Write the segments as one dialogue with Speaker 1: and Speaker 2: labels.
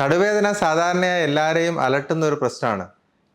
Speaker 1: നടുവേദന സാധാരണയായി എല്ലാവരെയും അലട്ടുന്ന ഒരു പ്രശ്നമാണ്.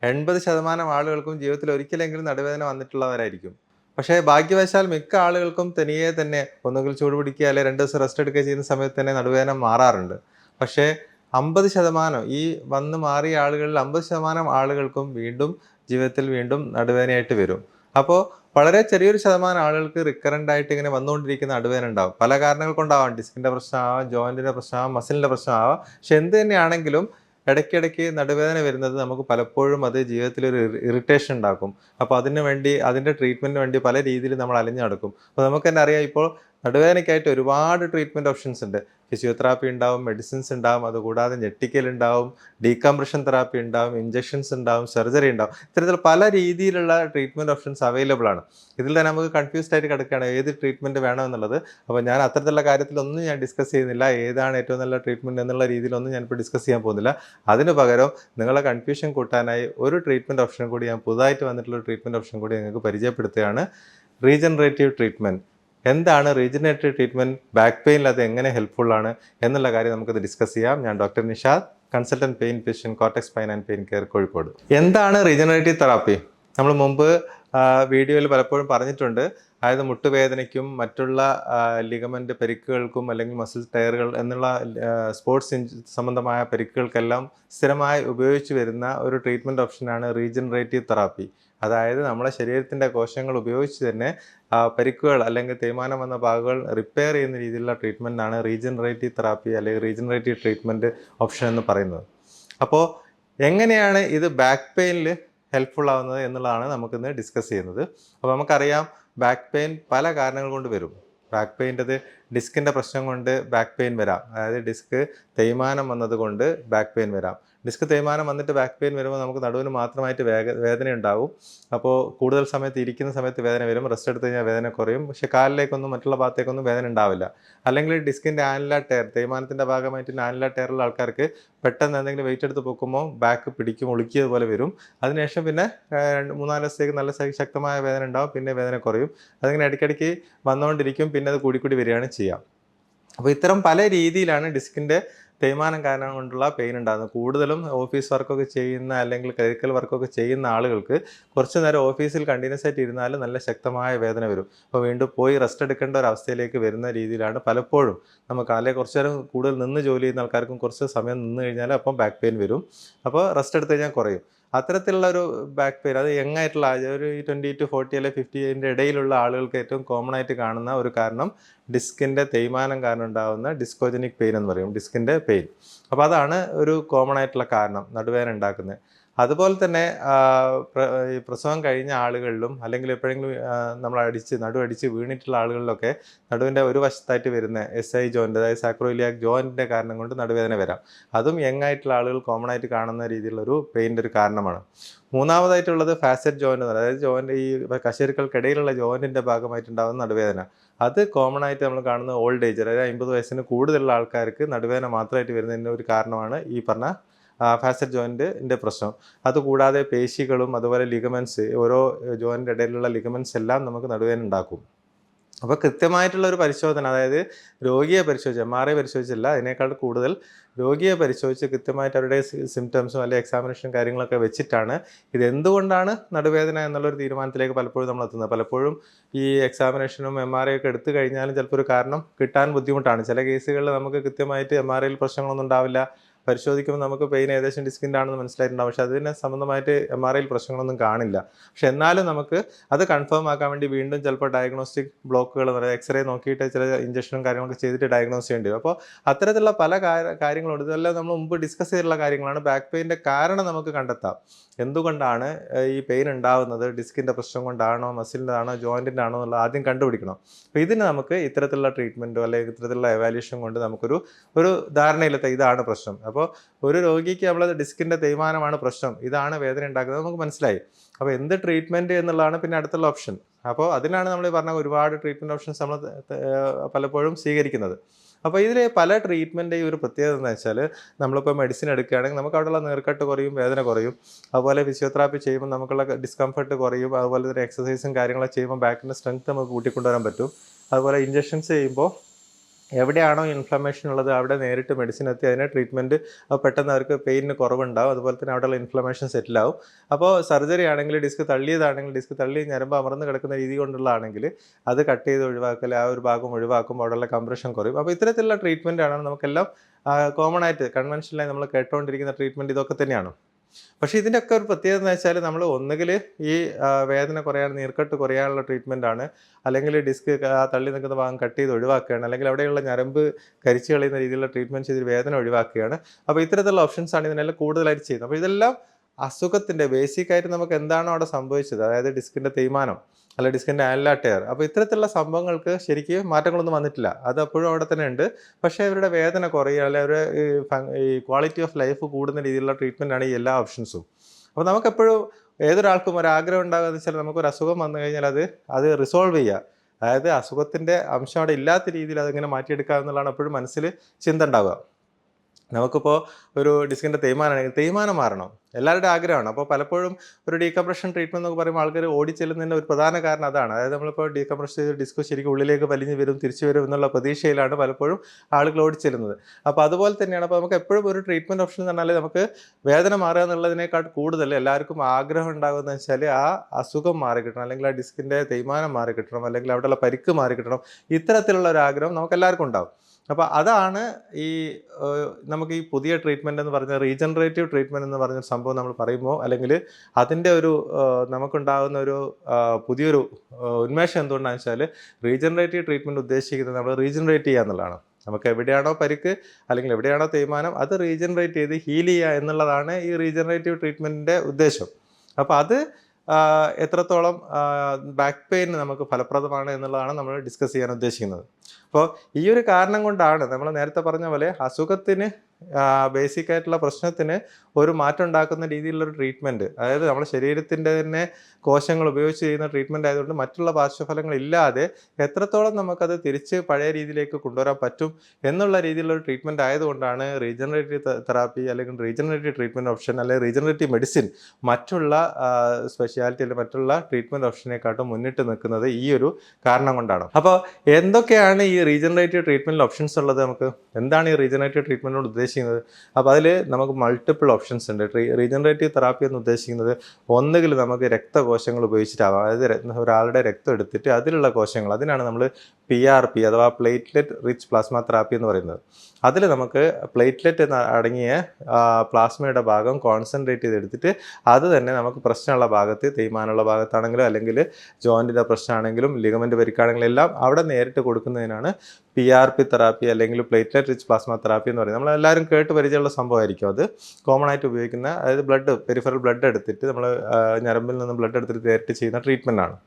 Speaker 1: എൺപത് ശതമാനം ആളുകൾക്കും ജീവിതത്തിൽ ഒരിക്കലെങ്കിലും നടുവേദന വന്നിട്ടുള്ളവരായിരിക്കും. പക്ഷേ ഭാഗ്യവശാൽ മിക്ക ആളുകൾക്കും തനിയെ തന്നെ ഒന്നുകിൽ ചൂട് പിടിക്കുക അല്ലെങ്കിൽ രണ്ട് ദിവസം റെസ്റ്റ് എടുക്കുക ചെയ്യുന്ന സമയത്ത് തന്നെ നടുവേദന മാറാറുണ്ട്. പക്ഷേ അമ്പത് ശതമാനം ഈ വന്ന് മാറിയ ആളുകളിൽ അമ്പത് ശതമാനം ആളുകൾക്കും വീണ്ടും ജീവിതത്തിൽ വീണ്ടും നടുവേദനയായിട്ട് വരും. അപ്പോൾ വളരെ ചെറിയൊരു ശതമാനം ആളുകൾക്ക് റിക്കറന്റ് ആയിട്ട് ഇങ്ങനെ വന്നുകൊണ്ടിരിക്കുന്ന നടുവേദന ഉണ്ടാവും. പല കാരണങ്ങൾ കൊണ്ടാവാം. ഡിസ്കിന്റെ പ്രശ്നമാവാം ജോയിന്റിന്റെ പ്രശ്നമാവാം മസിലിന്റെ പ്രശ്നമാവാം പക്ഷെ എന്ത് തന്നെയാണെങ്കിലും ഇടയ്ക്കിടയ്ക്ക് നടുവേദന വരുന്നത് നമുക്ക് പലപ്പോഴും അത് ജീവിതത്തിൽ ഒരു ഇറിറ്റേഷൻ ഉണ്ടാക്കും. അപ്പോൾ അതിന് വേണ്ടി അതിന്റെ ട്രീറ്റ്മെന്റിന് വേണ്ടി പല രീതിയിൽ നമ്മൾ അലഞ്ഞു നടക്കും. അപ്പോൾ നമുക്ക് തന്നെ അറിയാം ഇപ്പോൾ നടുവേദനയ്ക്കായിട്ട് ഒരുപാട് ട്രീറ്റ്മെന്റ് ഓപ്ഷൻസ് ഉണ്ട്. ഫിസിയോതെറാപ്പി ഉണ്ടാവും മെഡിസിൻസ് ഉണ്ടാവും അതുകൂടാതെ ഞെട്ടിക്കൽ ഉണ്ടാവും ഡീകംപ്രഷൻ തെറാപ്പി ഉണ്ടാവും ഇഞ്ചക്ഷൻസ് ഉണ്ടാവും സർജറി ഉണ്ടാവും ഇത്തരത്തിൽ പല രീതിയിലുള്ള ട്രീറ്റ്മെന്റ് ഓപ്ഷൻസ് അവൈലബിൾ ആണ്. ഇതിൽ തന്നെ നമുക്ക് കൺഫ്യൂസ്ഡ് ആയിട്ട് കിടക്കുകയാണ് ഏത് ട്രീറ്റ്മെന്റ് വേണമെന്നുള്ളത് അപ്പോൾ ഞാൻ അത്തരത്തിലുള്ള കാര്യത്തിലൊന്നും ഞാൻ ഡിസ്കസ് ചെയ്യുന്നില്ല. ഏതാണ് ഏറ്റവും നല്ല ട്രീറ്റ്മെന്റ് എന്നുള്ള രീതിയിലൊന്നും ഞാനിപ്പോൾ ഡിസ്കസ് ചെയ്യാൻ പോകുന്നില്ല. അതിന് പകരം നിങ്ങളെ കൺഫ്യൂഷൻ കൂട്ടാനായി ഒരു ട്രീറ്റ്മെന്റ് ഓപ്ഷൻ കൂടി ഞാൻ പുതുതായിട്ട് വന്നിട്ടുള്ള ട്രീറ്റ്മെന്റ് ഓപ്ഷൻ കൂടി നിങ്ങൾക്ക് പരിചയപ്പെടുത്തുകയാണ്. റീജനറേറ്റീവ് ട്രീറ്റ്മെന്റ് എന്താണ് റീജനറേറ്റീവ് ട്രീറ്റ്മെന്റ് ബാക്ക് പെയിനിൽ അത് എങ്ങനെ ഹെൽപ്ഫുൾ ആണ്? എന്നുള്ള കാര്യം നമുക്കത് ഡിസ്കസ് ചെയ്യാം. ഞാൻ doctor Nishad consultant pain physician Cortex spine and pain care Kozhikode. എന്താണ് റീജനറേറ്റീവ് തെറാപ്പി നമ്മൾ മുമ്പ് വീഡിയോയിൽ പലപ്പോഴും പറഞ്ഞിട്ടുണ്ട്. അതായത് മുട്ടുവേദനയ്ക്കും മറ്റുള്ള ലിഗമെന്റ് പരിക്കുകൾക്കും അല്ലെങ്കിൽ മസിൽ ടയറുകൾ എന്നുള്ള സ്പോർട്സ് സംബന്ധമായ പരിക്കുകൾക്കെല്ലാം സ്ഥിരമായി ഉപയോഗിച്ച് വരുന്ന ഒരു ട്രീറ്റ്മെന്റ് ഓപ്ഷനാണ് റീജനറേറ്റീവ് തെറാപ്പി അതായത് നമ്മുടെ ശരീരത്തിന്റെ കോശങ്ങൾ ഉപയോഗിച്ച് തന്നെ പരിക്കുകൾ അല്ലെങ്കിൽ തേയ്മാനം വന്ന ഭാഗങ്ങൾ റിപ്പയർ ചെയ്യുന്ന രീതിയിലുള്ള ട്രീറ്റ്മെന്റാണ് റീജനറേറ്റീവ് തെറാപ്പി അല്ലെങ്കിൽ റീജനറേറ്റീവ് ട്രീറ്റ്മെന്റ് ഓപ്ഷൻ എന്ന് പറയുന്നത്. അപ്പോൾ എങ്ങനെയാണ് ഇത് ബാക്ക് പെയിനിൽ ഹെൽപ്ഫുൾ ആവുന്നത് എന്നുള്ളതാണ് നമുക്കിന്ന് ഡിസ്കസ് ചെയ്യുന്നത്. അപ്പോൾ നമുക്കറിയാം ബാക്ക് പെയിൻ പല കാരണങ്ങൾ കൊണ്ട് വരും. ബാക്ക് പെയിന്റെത് ഡിസ്കിന്റെ പ്രശ്നം കൊണ്ട് ബാക്ക് പെയിൻ വരാം. അതായത് ഡിസ്ക് തേയ്മാനം വന്നത് കൊണ്ട് ബാക്ക് പെയിൻ വരാം. ഡിസ്ക് തേയ്മാനം വന്നിട്ട് ബാക്ക് പെയിൻ വരുമ്പോൾ നമുക്ക് നടുവിന് മാത്രമായിട്ട് വേഗ വേദന ഉണ്ടാവും. അപ്പോൾ കൂടുതൽ സമയത്ത് ഇരിക്കുന്ന സമയത്ത് വേദന വരും. റെസ്റ്റ് എടുത്ത് കഴിഞ്ഞാൽ വേദന കുറയും. പക്ഷേ കാലിലേക്കൊന്നും മറ്റുള്ള ഭാഗത്തേക്കൊന്നും വേദന ഉണ്ടാവില്ല. അല്ലെങ്കിൽ ഡിസ്കിന്റെ ആനില ടയർ തേയ്മാനത്തിന്റെ ഭാഗമായിട്ട് ആനില ടയറുള്ള ആൾക്കാർക്ക് പെട്ടെന്ന് എന്തെങ്കിലും വെയിറ്റ് എടുത്ത് പൊക്കുമ്പോൾ ബാക്ക് പിടിക്കും ഒളിക്കിയത് പോലെ വരും. അതിനുശേഷം പിന്നെ രണ്ട് മൂന്നാൽ ദിവസത്തേക്ക് നല്ല ശക്തമായ വേദന ഉണ്ടാവും. പിന്നെ വേദന കുറയും. അതിങ്ങനെ ഇടയ്ക്കിടയ്ക്ക് വന്നുകൊണ്ടിരിക്കും. പിന്നെ അത് കൂടിക്കൂടി വരികയാണ് ചെയ്യുക അപ്പോൾ ഇത്തരം പല രീതിയിലാണ് ഡിസ്കിന്റെ തേയ്മാനം കാരണം കൊണ്ടുള്ള പെയിൻ ഉണ്ടാകുന്നത്. കൂടുതലും ഓഫീസ് വർക്കൊക്കെ ചെയ്യുന്ന അല്ലെങ്കിൽ ക്ലിനിക്കൽ വർക്കൊക്കെ ചെയ്യുന്ന ആളുകൾക്ക് കുറച്ച് നേരം ഓഫീസിൽ കണ്ടിന്യൂസ് ആയിട്ട് ഇരുന്നാൽ നല്ല ശക്തമായ വേദന വരും. അപ്പോൾ വീണ്ടും പോയി റെസ്റ്റ് എടുക്കേണ്ട ഒരു അവസ്ഥയിലേക്ക് വരുന്ന രീതിയിലാണ് പലപ്പോഴും നമുക്ക് അല്ലെങ്കിൽ കുറച്ച് നേരം കൂടുതൽ നിന്ന് ജോലി ചെയ്യുന്ന ആൾക്കാർക്കും കുറച്ച് സമയം നിന്ന് കഴിഞ്ഞാൽ അപ്പം ബാക്ക് പെയിൻ വരും. അപ്പോൾ റെസ്റ്റ് എടുത്ത് കഴിഞ്ഞാൽ കുറയും. അത്തരത്തിലുള്ള ഒരു ബാക്ക് പെയിൻ അത് യങ് ആയിട്ടുള്ള ഒരു ട്വന്റി ടു ഫോർട്ടി അല്ലെങ്കിൽ ഫിഫ്റ്റിന്റെ ഇടയിലുള്ള ആളുകൾക്ക് ഏറ്റവും കോമൺ ആയിട്ട് കാണുന്ന ഒരു കാരണം ഡിസ്കിന്റെ തേയ്മാനം കാരണം ഉണ്ടാകുന്ന ഡിസ്കോജനിക് പെയിൻ എന്ന് പറയും ഡിസ്കിന്റെ പെയിൻ അപ്പോൾ അതാണ് ഒരു കോമൺ ആയിട്ടുള്ള കാരണം നടുവേദന ഉണ്ടാക്കുന്നത്. അതുപോലെ തന്നെ ഈ പ്രസവം കഴിഞ്ഞ ആളുകളിലും അല്ലെങ്കിൽ എപ്പോഴെങ്കിലും നമ്മൾ അടിച്ച് നടു അടിച്ച് വീണിട്ടുള്ള ആളുകളിലൊക്കെ നടുവിന്റെ ഒരു വശത്തായിട്ട് വരുന്ന എസ് ഐ ജോയിന്റ് അതായത് സാക്രോയിലിയാക് ജോയിന്റിന്റെ കാരണം കൊണ്ട് നടുവേദന വരാം. അതും യങ് ആയിട്ടുള്ള ആളുകൾ കോമൺ ആയിട്ട് കാണുന്ന രീതിയിലുള്ളൊരു പെയിന്റെ ഒരു കാരണമാണ്. മൂന്നാമതായിട്ടുള്ളത് ഫാസറ്റ് ജോയിന്റ് അതായത് ജോയിന്റ് ഈ കശേരുക്കൾക്കിടയിലുള്ള ജോയിന്റിന്റെ ഭാഗമായിട്ടുണ്ടാകുന്ന നടുവേദന. അത് കോമൺ ആയിട്ട് നമ്മൾ കാണുന്ന ഓൾഡ് ഏജ് അതായത് അമ്പത് വയസ്സിന് കൂടുതലുള്ള ആൾക്കാർക്ക് നടുവേദന മാത്രമായിട്ട് വരുന്നതിന്റെ ഒരു കാരണമാണ് ഈ പറഞ്ഞ ഫാസറ്റ് ജോയിന്റിന്റെ പ്രശ്നം. അതുകൂടാതെ പേശികളും അതുപോലെ ലിഗമെൻസ് ഓരോ ജോയിന്റെ ഇടയിലുള്ള ലിഗമെൻസ് എല്ലാം നമുക്ക് നടുവേദന ഉണ്ടാക്കും. അപ്പോൾ കൃത്യമായിട്ടുള്ള ഒരു പരിശോധന അതായത് രോഗിയെ പരിശോധിച്ച് എം ആർ ഐ പരിശോധിച്ചില്ല അതിനേക്കാൾ കൂടുതൽ രോഗിയെ പരിശോധിച്ച് കൃത്യമായിട്ട് അവരുടെ സിംറ്റംസും അല്ലെങ്കിൽ എക്സാമിനേഷനും കാര്യങ്ങളൊക്കെ വെച്ചിട്ടാണ് ഇത് എന്തുകൊണ്ടാണ് നടുവേദന എന്നുള്ളൊരു തീരുമാനത്തിലേക്ക് പലപ്പോഴും നമ്മൾ എത്തുന്നത് പലപ്പോഴും ഈ എക്സാമിനേഷനും എം ആർ ഐ ഒക്കെ എടുത്തു കഴിഞ്ഞാലും ചിലപ്പോൾ ഒരു കാരണം കിട്ടാൻ ബുദ്ധിമുട്ടാണ്. ചില കേസുകളിൽ നമുക്ക് കൃത്യമായിട്ട് എം ആർ ഐയിൽ പ്രശ്നങ്ങളൊന്നും ഉണ്ടാവില്ല. പരിശോധിക്കുമ്പോൾ നമുക്ക് പെയിൻ ഏകദേശം ഡിസ്കിന്റെ ആണെന്ന് മനസ്സിലായിട്ടുണ്ടാവും. പക്ഷേ അതിന് സംബന്ധമായിട്ട് എം ആർ ഐയിൽ പ്രശ്നങ്ങളൊന്നും കാണില്ല. പക്ഷെ എന്നാലും നമുക്ക് അത് കൺഫേം ആക്കാൻ വേണ്ടി വീണ്ടും ചിലപ്പോൾ ഡയഗ്നോസ്റ്റിക് ബ്ലോക്കുകൾ പറയുക എക്സ്റേ നോക്കിയിട്ട് ചില ഇഞ്ചക്ഷനും കാര്യങ്ങളൊക്കെ ചെയ്തിട്ട് ഡയഗ്നോസ് ചെയ്യേണ്ടി വരും. അപ്പോൾ അത്തരത്തിലുള്ള പല കാര്യ- കാര്യങ്ങളുണ്ട്. ഇതെല്ലാം നമ്മൾ മുമ്പ് ഡിസ്കസ് ചെയ്തിട്ടുള്ള കാര്യങ്ങളാണ്. ബാക്ക് പെയിന്റെ കാരണം നമുക്ക് കണ്ടെത്താം. എന്തുകൊണ്ടാണ് ഈ പെയിൻ ഉണ്ടാവുന്നത്? ഡിസ്കിന്റെ പ്രശ്നം കൊണ്ടാണോ? മസിലിന്റെ ആണോ ജോയിന്റിന്റെ ആണോ എന്നുള്ളത് ആദ്യം കണ്ടുപിടിക്കണം. അപ്പോൾ ഇതിന് നമുക്ക് ഇത്തരത്തിലുള്ള ട്രീറ്റ്മെന്റോ അല്ലെങ്കിൽ ഇത്തരത്തിലുള്ള എവാലുവേഷൻ കൊണ്ട് നമുക്കൊരു ഒരു ധാരണയിലെത്താം. ഇതാണ് പ്രശ്നം. അപ്പോൾ ഒരു രോഗിക്ക് നമ്മൾ ഡിസ്കിന്റെ തേയ്മാനമാണ് പ്രശ്നം. ഇതാണ് വേദന ഉണ്ടാക്കുന്നത്. നമുക്ക് മനസ്സിലായി. അപ്പോൾ എന്ത് ട്രീറ്റ്മെന്റ് എന്നുള്ളതാണ് പിന്നെ അടുത്തുള്ള ഓപ്ഷൻ അപ്പോൾ അതിനാണ് നമ്മൾ പറഞ്ഞ ഒരുപാട് ട്രീറ്റ്മെന്റ് ഓപ്ഷൻസ് നമ്മൾ പലപ്പോഴും സ്വീകരിക്കുന്നത്. അപ്പോൾ ഇതിൽ പല ട്രീറ്റ്മെന്റ് ഒരു പ്രത്യേകത എന്ന് വെച്ചാൽ നമ്മളിപ്പോൾ മെഡിസിൻ എടുക്കുകയാണെങ്കിൽ നമുക്ക് അവിടെയുള്ള നീർക്കെട്ട് കുറയും വേദന കുറയും. അതുപോലെ ഫിസിയോതെറാപ്പി ചെയ്യുമ്പോൾ നമുക്കുള്ള ഡിസ്കംഫർട്ട് കുറയും. അതുപോലെ തന്നെ എക്സസൈസും കാര്യങ്ങളൊക്കെ ചെയ്യുമ്പോൾ ബാക്കിന്റെ സ്ട്രെങ്ത് നമുക്ക് കൂട്ടിക്കൊണ്ടുവരാൻ പറ്റും. അതുപോലെ ഇഞ്ചക്ഷൻസ് ചെയ്യുമ്പോൾ എവിടെയാണോ ഇൻഫ്ലമേഷൻ ഉള്ളത് അവിടെ നേരിട്ട് മെഡിസിൻ എത്തി അതിനെ ട്രീറ്റ്മെന്റ് പെട്ടെന്ന് അവർക്ക് പെയിനിന് കുറവുണ്ടാവും. അതുപോലെ തന്നെ അവിടെയുള്ള ഇൻഫ്ലമേഷൻ സെറ്റിൽ ആവും. അപ്പോൾ സർജറി ആണെങ്കിൽ ഡിസ്ക് തള്ളിയതാണെങ്കിൽ ഡിസ്ക് തള്ളി ഞരമ്പ് അമർന്ന് കിടക്കുന്ന രീതി കൊണ്ടുള്ളതാണെങ്കിൽ അത് കട്ട് ചെയ്ത് ഒഴിവാക്കൽ ആ ഒരു ഭാഗം ഒഴിവാക്കുമ്പോൾ അവിടെയുള്ള കംപ്രഷൻ കുറയും. അപ്പോൾ ഇത്തരത്തിലുള്ള ട്രീറ്റ്മെന്റാണ് നമുക്കെല്ലാം കോമൺ ആയിട്ട് കൺവെൻഷനിലായി നമ്മൾ കേട്ടുകൊണ്ടിരിക്കുന്ന ട്രീറ്റ്മെന്റ് ഇതൊക്കെ തന്നെയാണ്. പക്ഷേ ഇതിന്റെയൊക്കെ ഒരു പ്രത്യേകത എന്ന് വെച്ചാൽ നമ്മൾ ഒന്നുകിൽ ഈ വേദന കുറയാൻ നീർക്കെട്ട് കുറയാനുള്ള ട്രീറ്റ്മെന്റ് ആണ്. അല്ലെങ്കിൽ ഡിസ്ക് തള്ളി നിൽക്കുന്ന ഭാഗം കട്ട് ചെയ്ത് ഒഴിവാക്കുകയാണ്. അല്ലെങ്കിൽ അവിടെയുള്ള ഞരമ്പ് കരിച്ചു കളയുന്ന രീതിയിലുള്ള ട്രീറ്റ്മെന്റ് ചെയ്ത് വേദന ഒഴിവാക്കുകയാണ്. അപ്പോൾ ഇത്തരത്തിലുള്ള ഓപ്ഷൻസാണ് ഇതിനെല്ലാം കൂടുതലായിട്ട് ചെയ്യുന്നത്. അപ്പോൾ ഇതെല്ലാം അസുഖത്തിന്റെ ബേസിക്കായിട്ട് നമുക്ക് എന്താണോ അവിടെ സംഭവിച്ചത്. അതായത് ഡിസ്കിന്റെ തേയ്മാനം. അല്ല ഡിസ്കിന്റെ ആൻലാ ടയർ അപ്പോൾ ഇത്തരത്തിലുള്ള സംഭവങ്ങൾക്ക് ശരിക്കും മാറ്റങ്ങളൊന്നും വന്നിട്ടില്ല. അത് അപ്പോഴും അവിടെ തന്നെ ഉണ്ട്. പക്ഷേ അവരുടെ വേദന കുറയുക അല്ലെങ്കിൽ അവരുടെ ഈ ക്വാളിറ്റി ഓഫ് ലൈഫ് കൂടുന്ന രീതിയിലുള്ള ട്രീറ്റ്മെന്റ് ആണ് ഈ എല്ലാ ഓപ്ഷൻസും അപ്പോൾ നമുക്കെപ്പോഴും ഏതൊരാൾക്കും ഒരു ആഗ്രഹം ഉണ്ടാകുക വെച്ചാൽ നമുക്കൊരു അസുഖം വന്നു കഴിഞ്ഞാൽ അത് അത് റിസോൾവ് ചെയ്യുക. അതായത് അസുഖത്തിന്റെ അംശം അവിടെ ഇല്ലാത്ത രീതിയിൽ അതിങ്ങനെ മാറ്റിയെടുക്കുക എന്നുള്ളതാണ് എപ്പോഴും മനസ്സിൽ ചിന്ത ഉണ്ടാവുക. നമുക്കിപ്പോൾ ഒരു ഡിസ്കിന്റെ തേയ്മാനാണെങ്കിൽ തേയ്മാനം മാറണം. എല്ലാവരുടെ ആഗ്രഹമാണ്. അപ്പോൾ പലപ്പോഴും ഒരു ഡീകംപ്രഷൻ ട്രീറ്റ്മെന്റ് എന്നൊക്കെ പറയുമ്പോൾ ആൾക്കാർ ഓടിച്ചെല്ലുന്നതിന്റെ ഒരു പ്രധാന കാരണം അതാണ്. അതായത് നമ്മളിപ്പോൾ ഡീകംപ്രസ് ചെയ്ത് ഡിസ്ക് ശരിക്കും ഉള്ളിലേക്ക് വലിഞ്ഞു വരും തിരിച്ചു വരും എന്നുള്ള പ്രതീക്ഷയിലാണ് പലപ്പോഴും ആളുകൾ ഓടിച്ചെല്ലുന്നത്. അപ്പോൾ അതുപോലെ തന്നെയാണ് അപ്പോൾ നമുക്ക് എപ്പോഴും ഒരു ട്രീറ്റ്മെന്റ് ഓപ്ഷൻ എന്ന് പറഞ്ഞാൽ നമുക്ക് വേദന മാറുക എന്നുള്ളതിനേക്കാൾ കൂടുതൽ എല്ലാവർക്കും ആഗ്രഹം ഉണ്ടാകുന്നത് വെച്ചാൽ ആ അസുഖം മാറി കിട്ടണം അല്ലെങ്കിൽ ആ ഡിസ്കിന്റെ തേയ്മാനം മാറി കിട്ടണം അല്ലെങ്കിൽ അവിടെയുള്ള പരിക്ക് മാറി കിട്ടണം. ഇത്തരത്തിലുള്ള ഒരു ആഗ്രഹം നമുക്ക് എല്ലാവർക്കും ഉണ്ടാവും. അപ്പോൾ അതാണ് ഈ നമുക്ക് ഈ പുതിയ ട്രീറ്റ്മെന്റ് എന്ന് പറഞ്ഞ റീജനറേറ്റീവ് ട്രീറ്റ്മെന്റ് എന്ന് പറഞ്ഞ സംഭവം നമ്മൾ പറയുമ്പോൾ അല്ലെങ്കിൽ അതിന്റെ ഒരു നമുക്കുണ്ടാകുന്ന ഒരു പുതിയൊരു ഉന്മേഷം എന്തുകൊണ്ടാണെന്ന് വെച്ചാൽ റീജനറേറ്റീവ് ട്രീറ്റ്മെന്റ് ഉദ്ദേശിക്കുന്നത് നമ്മൾ റീജനറേറ്റ് ചെയ്യുക എന്നുള്ളതാണ്. നമുക്ക് എവിടെയാണോ പരിക്ക് അല്ലെങ്കിൽ എവിടെയാണോ തേയ്മാനം അത് റീജനറേറ്റ് ചെയ്ത് ഹീൽ ചെയ്യുക എന്നുള്ളതാണ് ഈ റീജനറേറ്റീവ് ട്രീറ്റ്മെന്റിന്റെ ഉദ്ദേശം. അപ്പോൾ അത് എത്രത്തോളം ബാക്ക് പെയിൻ നമുക്ക് ഫലപ്രദമാണ് എന്നുള്ളതാണ് നമ്മൾ ഡിസ്കസ് ചെയ്യാൻ ഉദ്ദേശിക്കുന്നത്. അപ്പോൾ ഈ ഒരു കാരണം കൊണ്ടാണ് നമ്മൾ നേരത്തെ പറഞ്ഞ പോലെ അസുഖത്തിന് ബേസിക് ആയിട്ടുള്ള പ്രശ്നത്തിന് ഒരു മാറ്റം ഉണ്ടാക്കുന്ന രീതിയിലുള്ള ഒരു ട്രീറ്റ്മെന്റ് അതായത് നമ്മുടെ ശരീരത്തിന്റെ തന്നെ കോശങ്ങൾ ഉപയോഗിച്ച് ചെയ്യുന്ന ട്രീറ്റ്മെന്റ് ആയതുകൊണ്ട് മറ്റുള്ള പാർശ്വഫലങ്ങൾ ഇല്ലാതെ എത്രത്തോളം നമുക്കത് തിരിച്ച് പഴയ രീതിയിലേക്ക് കൊണ്ടുവരാൻ പറ്റും എന്നുള്ള രീതിയിലുള്ള ട്രീറ്റ്മെന്റ് ആയതുകൊണ്ടാണ് റീജനറേറ്റീവ് തെറാപ്പി അല്ലെങ്കിൽ റീജനറേറ്റീവ് ട്രീറ്റ്മെന്റ് ഓപ്ഷൻ അല്ലെങ്കിൽ റീജനറേറ്റീവ് മെഡിസിൻ മറ്റുള്ള സ്പെഷ്യാലിറ്റി അല്ലെങ്കിൽ മറ്റുള്ള ട്രീറ്റ്മെന്റ് ഓപ്ഷനെക്കാട്ടും മുന്നിട്ട് നിൽക്കുന്നത് ഈ ഒരു കാരണം കൊണ്ടാണ്. അപ്പോൾ എന്തൊക്കെയാണ് ഈ റീജനറേറ്റീവ് ട്രീറ്റ്മെന്റ് ഓപ്ഷൻസ് ഉള്ളത് നമുക്ക്? എന്താണ് ഈ റീജനറേറ്റീവ് ട്രീറ്റ്മെന്റ് ഉദ്ദേശിക്കുന്നത്? അപ്പോൾ അതിൽ നമുക്ക് മൾട്ടിപ്പിൾ ഓപ്ഷൻസ് ഉണ്ട്. റീജനറേറ്റീവ് തെറാപ്പി എന്ന് ഉദ്ദേശിക്കുന്നത് ഒന്നുകിൽ നമുക്ക് രക്തകോശങ്ങൾ ഉപയോഗിച്ചിട്ടാവാം. അതായത് ഒരാളുടെ രക്തം എടുത്തിട്ട് അതിലുള്ള കോശങ്ങൾ അതിനാണ് നമ്മൾ പി ആർ പി അഥവാ പ്ലേറ്റ്ലെറ്റ് റിച്ച് പ്ലാസ്മ തെറാപ്പി എന്ന് പറയുന്നത്. അതിൽ നമുക്ക് പ്ലേറ്റ്ലെറ്റ് അടങ്ങിയ പ്ലാസ്മയുടെ ഭാഗം കോൺസെൻട്രേറ്റ് ചെയ്തെടുത്തിട്ട് അത് തന്നെ നമുക്ക് പ്രശ്നമുള്ള ഭാഗത്ത് തേയ്മാനുള്ള ഭാഗത്താണെങ്കിലും അല്ലെങ്കിൽ ജോയിന്റിന്റെ പ്രശ്നമാണെങ്കിലും ലിഗമെന്റ് പരിക്കാണെങ്കിലും എല്ലാം അവിടെ നേരിട്ട് കൊടുക്കുന്നതിനാണ് പി ആർ പി തെറാപ്പി അല്ലെങ്കിൽ പ്ലേറ്റ്ലെറ്റ് റിച്ച് പ്ലാസ്മ തെറാപ്പി എന്ന് പറയുന്നത്. നമ്മളെല്ലാവരും കേട്ട് പരിചയമുള്ള സംഭവമായിരിക്കും അത്. കോമൺ ആയിട്ട് ഉപയോഗിക്കുന്ന അതായത് ബ്ലഡ് പെരിഫറൽ ബ്ലഡ് എടുത്തിട്ട് നമ്മൾ ഞരമ്പിൽ നിന്ന് ബ്ലഡ് എടുത്തിട്ട് ഡയറക്റ്റ് ചെയ്യുന്ന ട്രീറ്റ്മെന്റ് ആണ്.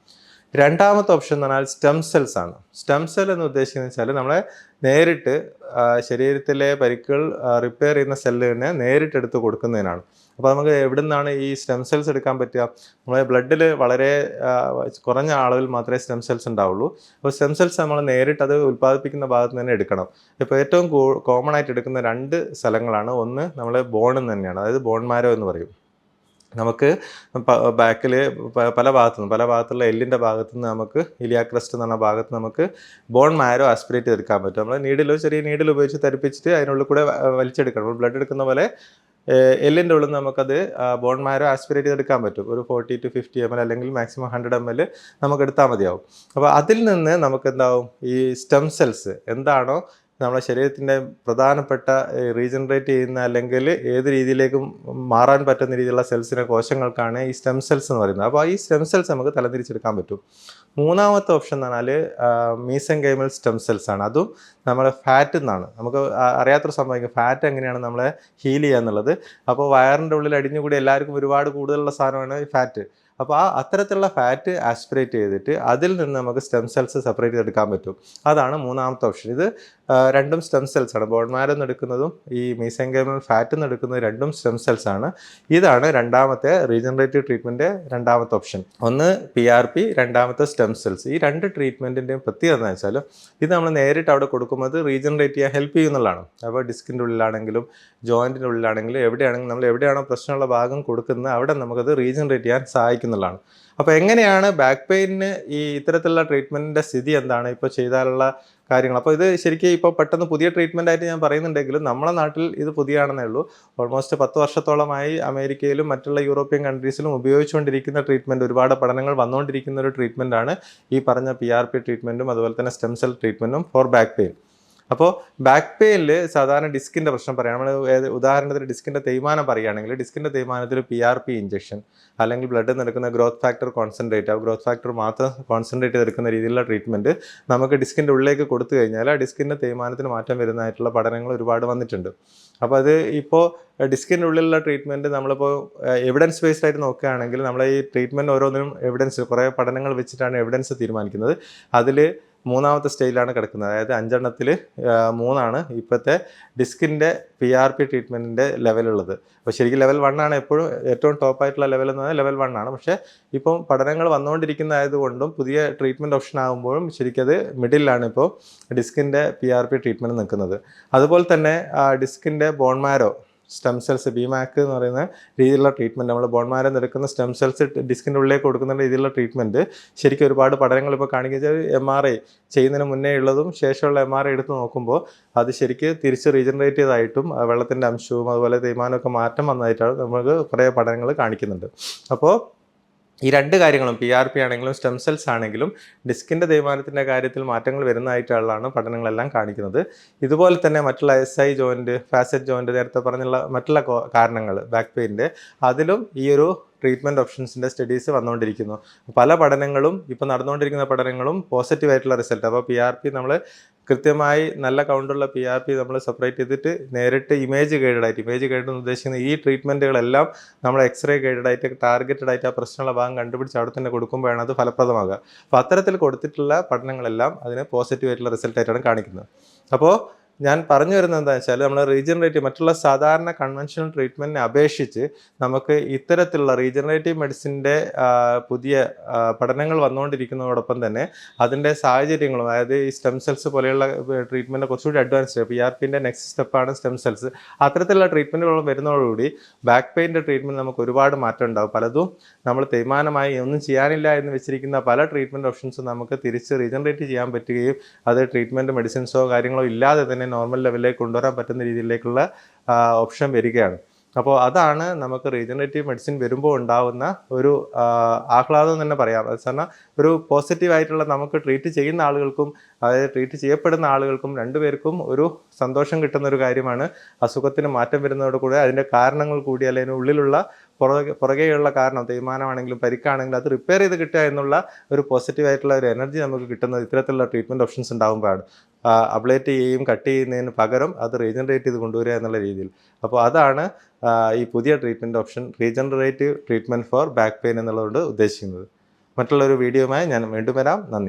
Speaker 1: രണ്ടാമത്തെ ഓപ്ഷൻ എന്ന് പറഞ്ഞാൽ സ്റ്റെം സെൽസ് ആണ്. സ്റ്റെം സെൽ എന്ന് ഉദ്ദേശിക്കുന്നത് വെച്ചാൽ നമ്മളെ നേരിട്ട് ശരീരത്തിലെ പരിക്കുകൾ റിപ്പയർ ചെയ്യുന്ന സെല്ലിനെ നേരിട്ട് എടുത്ത് കൊടുക്കുന്നതിനാണ്. അപ്പോൾ നമുക്ക് എവിടെ നിന്നാണ് ഈ സ്റ്റെം സെൽസ് എടുക്കാൻ പറ്റുക? നമ്മളെ ബ്ലഡിൽ വളരെ കുറഞ്ഞ അളവിൽ മാത്രമേ സ്റ്റെം സെൽസ് ഉണ്ടാവുള്ളൂ. അപ്പോൾ സ്റ്റെം സെൽസ് നമ്മൾ നേരിട്ട് അത് ഉൽപ്പാദിപ്പിക്കുന്ന ഭാഗത്ത് തന്നെ എടുക്കണം. ഇപ്പോൾ ഏറ്റവും കോമൺ ആയിട്ട് എടുക്കുന്ന രണ്ട് സ്ഥലങ്ങളാണ്. ഒന്ന് നമ്മൾ ബോണിൽ നിന്ന് തന്നെയാണ്. അതായത് ബോൺ മാരോ എന്ന് പറയും. നമുക്ക് ബാക്കിൽ പല ഭാഗത്തു നിന്ന് പല ഭാഗത്തുള്ള എല്ലിന്റെ ഭാഗത്തു നിന്ന് നമുക്ക് ഇലിയാക്രസ്റ്റ് എന്ന് പറഞ്ഞ ഭാഗത്ത് നമുക്ക് ബോൺ മാരോ ആസ്പിറേറ്റ് ചെയ്തെടുക്കാൻ പറ്റും. നമ്മൾ നീഡിൽ ചെറിയ നീഡിൽ ഉപയോഗിച്ച് തരിപ്പിച്ചിട്ട് അതിനുള്ളിൽ കൂടെ വലിച്ചെടുക്കണം. ബ്ലഡ് എടുക്കുന്ന പോലെ എല്ലിന്റെ ഉള്ളിൽ നമുക്കത് ബോൺ മാരോ ആസ്പിറേറ്റ് ചെയ്തെടുക്കാൻ പറ്റും. ഒരു forty to fifty M L അല്ലെങ്കിൽ മാക്സിമം ഹൺഡ്രഡ് എം എൽ നമുക്ക് എടുത്താൽ മതിയാവും. അപ്പോൾ അതിൽ നിന്ന് നമുക്ക് എന്താവും? ഈ സ്റ്റെം സെൽസ് എന്താണോ നമ്മുടെ ശരീരത്തിന്റെ പ്രധാനപ്പെട്ട റീജനറേറ്റ് ചെയ്യുന്ന അല്ലെങ്കിൽ ഏത് രീതിയിലേക്കും മാറാൻ പറ്റുന്ന രീതിയിലുള്ള സെൽസിനെ കോശങ്ങൾക്കാണ് ഈ സ്റ്റെം സെൽസ് എന്ന് പറയുന്നത്. അപ്പോൾ ഈ സ്റ്റെം സെൽസ് നമുക്ക് തലതിരിച്ചെടുക്കാൻ പറ്റും. മൂന്നാമത്തെ ഓപ്ഷൻ എന്ന് പറഞ്ഞാൽ മീസെങ്കൈമൽ സ്റ്റെം സെൽസ് ആണ്. അതും നമ്മുടെ ഫാറ്റ് നിന്നാണ് നമുക്ക് അറിയാത്തൊരു സംഭവം ഫാറ്റ് എങ്ങനെയാണ് നമ്മളെ ഹീൽ ചെയ്യുക എന്നുള്ളത്. അപ്പോൾ വയറിന്റെ ഉള്ളിൽ അടിഞ്ഞുകൂടി എല്ലാവർക്കും ഒരുപാട് കൂടുതലുള്ള സാധനമാണ് ഈ ഫാറ്റ് അപ്പോൾ ആ അത്തരത്തിലുള്ള ഫാറ്റ് ആസ്പിറേറ്റ് ചെയ്തിട്ട് അതിൽ നിന്ന് നമുക്ക് സ്റ്റെം സെൽസ് സെപ്പറേറ്റ് ചെയ്തെടുക്കാൻ പറ്റും. അതാണ് മൂന്നാമത്തെ ഓപ്ഷൻ. ഇത് രണ്ടും സ്റ്റെം സെൽസ് ആണ്. ബോൺമാരിൽ നിന്ന് എടുക്കുന്നതും ഈ മീസെങ്കേമൽ ഫാറ്റിൽ നിന്ന് എടുക്കുന്നത് രണ്ടും സ്റ്റെം സെൽസ് ആണ്. ഇതാണ് രണ്ടാമത്തെ റീജനറേറ്റീവ് ട്രീറ്റ്മെന്റ് രണ്ടാമത്തെ ഓപ്ഷൻ ഒന്ന് പി ആർ പി രണ്ടാമത്തെ സ്റ്റെം സെൽസ് ഈ രണ്ട് ട്രീറ്റ്മെന്റിന്റെയും പ്രത്യേകത എന്ന് വെച്ചാൽ ഇത് നമ്മൾ നേരിട്ട് അവിടെ കൊടുക്കുമ്പോൾ റീജനറേറ്റ് ചെയ്യാൻ ഹെൽപ്പ് ചെയ്യുന്നതാണ് അപ്പോൾ ഡിസ്കിന്റെ ഉള്ളിലാണെങ്കിലും ജോയിന്റിന്റെ ഉള്ളിലാണെങ്കിലും എവിടെയാണെങ്കിലും നമ്മൾ എവിടെയാണോ പ്രശ്നമുള്ള ഭാഗം കൊടുക്കുന്നത് അവിടെ നമുക്കത് റീജനറേറ്റ് ചെയ്യാൻ സഹായിക്കുന്നതാണ് അപ്പോൾ എങ്ങനെയാണ് ബാക്ക് പെയിനിന് ഈ ഇത്തരത്തിലുള്ള ട്രീറ്റ്മെന്റിന്റെ സ്ഥിതി എന്താണ്? ഇപ്പോൾ ചെയ്താലുള്ള കാര്യങ്ങൾ. അപ്പോൾ ഇത് ശരിക്കും ഇപ്പോൾ പെട്ടെന്ന് പുതിയ ട്രീറ്റ്മെന്റ് ആയിട്ട് ഞാൻ പറയുന്നുണ്ടെങ്കിലും നമ്മുടെ നാട്ടിൽ ഇത് പുതിയാണെന്നേ ഉള്ളൂ. ഓൾമോസ്റ്റ് പത്ത് വർഷത്തോളമായി അമേരിക്കയിലും മറ്റുള്ള യൂറോപ്യൻ കൺട്രീസിലും ഉപയോഗിച്ചുകൊണ്ടിരിക്കുന്ന ട്രീറ്റ്മെന്റ് ഒരുപാട് പഠനങ്ങൾ വന്നുകൊണ്ടിരിക്കുന്ന ഒരു ട്രീറ്റ്മെന്റാണ് ഈ പറഞ്ഞ പി ആർ പി ട്രീറ്റ്മെന്റും അതുപോലെ തന്നെ സ്റ്റെം സെൽ ട്രീറ്റ്മെന്റും ഫോർ ബാക്ക് പെയിൻ അപ്പോൾ ബാക്ക് പെയിനിൽ സാധാരണ ഡിസ്കിന്റെ പ്രശ്നം പറയാം. നമ്മൾ ഉദാഹരണത്തിന് ഡിസ്കിന്റെ തേയ്മാനം പറയുകയാണെങ്കിൽ ഡിസ്കിന്റെ തേയ്മാനത്തിൽ പി ആർ പി ഇഞ്ചക്ഷൻ അല്ലെങ്കിൽ ബ്ലഡ് നിൽക്കുന്ന ഗ്രോത്ത് ഫാക്ടർ കോൺസെൻട്രേറ്റ് ആ ഗ്രോത്ത് ഫാക്ടർ മാത്രം കോൺസെൻട്രേറ്റ് ചെയ്തെടുക്കുന്ന രീതിയിലുള്ള ട്രീറ്റ്മെന്റ് നമുക്ക് ഡിസ്കിന്റെ ഉള്ളിലേക്ക് കൊടുത്തു കഴിഞ്ഞാൽ ആ ഡിസ്കിന്റെ തേയ്മാനത്തിന് മാറ്റം വരുന്നതായിട്ടുള്ള പഠനങ്ങൾ ഒരുപാട് വന്നിട്ടുണ്ട്. അപ്പോൾ അത് ഇപ്പോൾ ഡിസ്കിന്റെ ഉള്ളിലുള്ള ട്രീറ്റ്മെന്റ് നമ്മളിപ്പോൾ എവിഡൻസ് ബേസ്ഡ് ആയിട്ട് നോക്കുകയാണെങ്കിൽ നമ്മൾ ഈ ട്രീറ്റ്മെന്റ് ഓരോന്നിനും എവിഡൻസ് കുറേ പഠനങ്ങൾ വെച്ചിട്ടാണ് എവിഡൻസ് തീരുമാനിക്കുന്നത്. അതിൽ മൂന്നാമത്തെ സ്റ്റേജിലാണ് കിടക്കുന്നത്. അതായത് അഞ്ചെണ്ണത്തിൽ മൂന്നാണ് ഇപ്പോഴത്തെ ഡിസ്കിന്റെ പി ആർ പി ട്രീറ്റ്മെന്റിന്റെ ലെവലുള്ളത് അപ്പോൾ ശരിക്കും ലെവൽ വൺ ആണ് എപ്പോഴും ഏറ്റവും ടോപ്പ് ആയിട്ടുള്ള ലെവൽ എന്ന് പറഞ്ഞാൽ ലെവൽ വൺ ആണ്. പക്ഷേ ഇപ്പം പഠനങ്ങൾ വന്നുകൊണ്ടിരിക്കുന്നതായതുകൊണ്ടും പുതിയ ട്രീറ്റ്മെന്റ് ഓപ്ഷൻ ആകുമ്പോഴും അത് മിഡിലാണ് ഇപ്പോൾ ഡിസ്കിന്റെ പി ആർ പി ട്രീറ്റ്മെന്റ് നിൽക്കുന്നത്. അതുപോലെ തന്നെ ഡിസ്കിന്റെ ബോൺമാരോ സ്റ്റെം സെൽസ് ബിമാക്ക് എന്ന് പറയുന്ന രീതിയിലുള്ള ട്രീറ്റ്മെന്റ് നമ്മൾ ബോൺമാരം നിരക്കുന്ന സ്റ്റെം സെൽസ് ഡിസ്കിന്റെ ഉള്ളിലേക്ക് കൊടുക്കുന്ന രീതിയിലുള്ള ട്രീറ്റ്മെന്റ് ശരിക്കും ഒരുപാട് പഠനങ്ങൾ ഇപ്പോൾ കാണിക്കുന്നത് എം ആർ ഐ ചെയ്യുന്നതിന് മുന്നേ ഉള്ളതും ശേഷമുള്ള എം ആർ ഐ എടുത്ത് നോക്കുമ്പോൾ അത് ശരിക്ക് തിരിച്ച് റീജനറേറ്റ് ചെയ്തായിട്ടും വെള്ളത്തിന്റെ അംശവും അതുപോലെ തേയ്മാനമൊക്കെ മാറ്റം വന്നതായിട്ടാണ് നമുക്ക് കുറേ പഠനങ്ങൾ കാണിക്കുന്നുണ്ട്. അപ്പോൾ ഈ രണ്ട് കാര്യങ്ങളും പി ആർ പി ആണെങ്കിലും സ്റ്റെം സെൽസ് ആണെങ്കിലും ഡിസ്കിന്റെ തേയ്മാനത്തിന്റെ കാര്യത്തിൽ മാറ്റങ്ങൾ വരുന്നതായിട്ടുള്ളതാണ് പഠനങ്ങളെല്ലാം കാണിക്കുന്നത്. ഇതുപോലെ തന്നെ മറ്റുള്ള S I joint facet joint നേരത്തെ പറഞ്ഞുള്ള മറ്റുള്ള കാരണങ്ങൾ ബാക്ക് പെയിന്റെ അതിലും ഈ ഒരു ട്രീറ്റ്മെന്റ് ഓപ്ഷൻസിന്റെ സ്റ്റഡീസ് വന്നുകൊണ്ടിരിക്കുന്നു പല പഠനങ്ങളും ഇപ്പോൾ നടന്നുകൊണ്ടിരിക്കുന്ന പഠനങ്ങളും പോസിറ്റീവ് ആയിട്ടുള്ള റിസൾട്ട് അപ്പോൾ പി ആർ പി നമ്മൾ കൃത്യമായി നല്ല കൗണ്ടുള്ള പി ആർ പി നമ്മൾ സെപ്പറേറ്റ് ചെയ്തിട്ട് നേരിട്ട് ഇമേജ് ഗൈഡഡ് ആയിട്ട് ഇമേജ് ഗൈഡ് എന്ന് ഉദ്ദേശിക്കുന്ന ഈ ട്രീറ്റ്മെന്റുകളെല്ലാം നമ്മൾ എക്സ്റേ ഗൈഡഡ് ആയിട്ട് ടാർഗറ്റഡ് ആയിട്ട് ആ പ്രശ്നമുള്ള ഭാഗം കണ്ടുപിടിച്ച് അവിടെ തന്നെ കൊടുക്കുമ്പോഴാണ് അത് ഫലപ്രദമാകുക. അപ്പോൾ അത്തരത്തിൽ കൊടുത്തിട്ടുള്ള പഠനങ്ങളെല്ലാം അതിന് പോസിറ്റീവ് ആയിട്ടുള്ള റിസൾട്ടായിട്ടാണ് കാണിക്കുന്നത്. അപ്പോൾ ഞാൻ പറഞ്ഞു വരുന്നത് എന്താ വെച്ചാൽ നമ്മൾ റീജനറേറ്റീവ് മറ്റുള്ള സാധാരണ കൺവെൻഷണൽ ട്രീറ്റ്മെന്റിനെ അപേക്ഷിച്ച് നമുക്ക് ഇത്തരത്തിലുള്ള റീജനറേറ്റീവ് മെഡിസിന്റെ പുതിയ പഠനങ്ങൾ വന്നുകൊണ്ടിരിക്കുന്നതോടൊപ്പം തന്നെ അതിന്റെ സാഹചര്യങ്ങളും അതായത് ഈ സ്റ്റെം സെൽസ് പോലെയുള്ള ട്രീറ്റ്മെന്റ് കുറച്ചുകൂടി അഡ്വാൻസ്ഡ് പി ആർ പിന്റെ നെക്സ്റ്റ് സ്റ്റെപ്പാണ് സ്റ്റെം സെൽസ് അത്തരത്തിലുള്ള ട്രീറ്റ്മെന്റുകൾ വരുന്നതോടുകൂടി ബാക്ക് പെയിന്റെ ട്രീറ്റ്മെന്റ് നമുക്ക് ഒരുപാട് മാറ്റം ഉണ്ടാകും പലതും നമ്മൾ തേയ്മാനമായി ഒന്നും ചെയ്യാനില്ല എന്ന് വെച്ചിരിക്കുന്ന പല ട്രീറ്റ്മെന്റ് ഓപ്ഷൻസും നമുക്ക് തിരിച്ച് റീജനറേറ്റ് ചെയ്യാൻ പറ്റുകയും അത് ട്രീറ്റ്മെന്റ് മെഡിസിൻസോ കാര്യങ്ങളോ ഇല്ലാതെ തന്നെ നോർമൽ ലെവലിലേക്ക് കൊണ്ടുവരാൻ പറ്റുന്ന രീതിയിലേക്കുള്ള ഓപ്ഷൻ വരികയാണ്. അപ്പോൾ അതാണ് നമുക്ക് റീജനറേറ്റീവ് മെഡിസിൻ വരുമ്പോൾ ഉണ്ടാകുന്ന ഒരു ആഹ്ലാദം തന്നെ പറയാം. അത് പറഞ്ഞാൽ ഒരു പോസിറ്റീവ് ആയിട്ടുള്ള നമുക്ക് ട്രീറ്റ് ചെയ്യുന്ന ആളുകൾക്കും അതായത് ട്രീറ്റ് ചെയ്യപ്പെടുന്ന ആളുകൾക്കും രണ്ടുപേർക്കും ഒരു സന്തോഷം കിട്ടുന്ന ഒരു കാര്യമാണ്. അസുഖത്തിന് മാറ്റം വരുന്നതോട് കൂടെ അതിന്റെ കാരണങ്ങൾ കൂടി അല്ലെങ്കിൽ ഉള്ളിലുള്ള പുറകെ പുറകെയുള്ള കാരണം തേയ്മാനമാണെങ്കിലും പരിക്കാണെങ്കിലും അത് റിപ്പയർ ചെയ്ത് കിട്ടുക എന്നുള്ള ഒരു പോസിറ്റീവ് ആയിട്ടുള്ള ഒരു എനർജി നമുക്ക് കിട്ടുന്നത് ഇത്തരത്തിലുള്ള ട്രീറ്റ്മെന്റ് ഓപ്ഷൻസ് ഉണ്ടാകുമ്പോഴാണ് അപ്ലേറ്റ് ചെയ്യുകയും കട്ട് ചെയ്യുന്നതിന് പകരം അത് റീജനറേറ്റ് ചെയ്ത് കൊണ്ടുവരിക എന്നുള്ള രീതിയിൽ. അപ്പോൾ അതാണ് ഈ പുതിയ treatment option regenerative treatment for back pain എന്നുള്ളതുകൊണ്ട് ഉദ്ദേശിക്കുന്നത്. മറ്റുള്ളൊരു വീഡിയോയുമായി ഞാൻ വീണ്ടും വരാം. നന്ദി.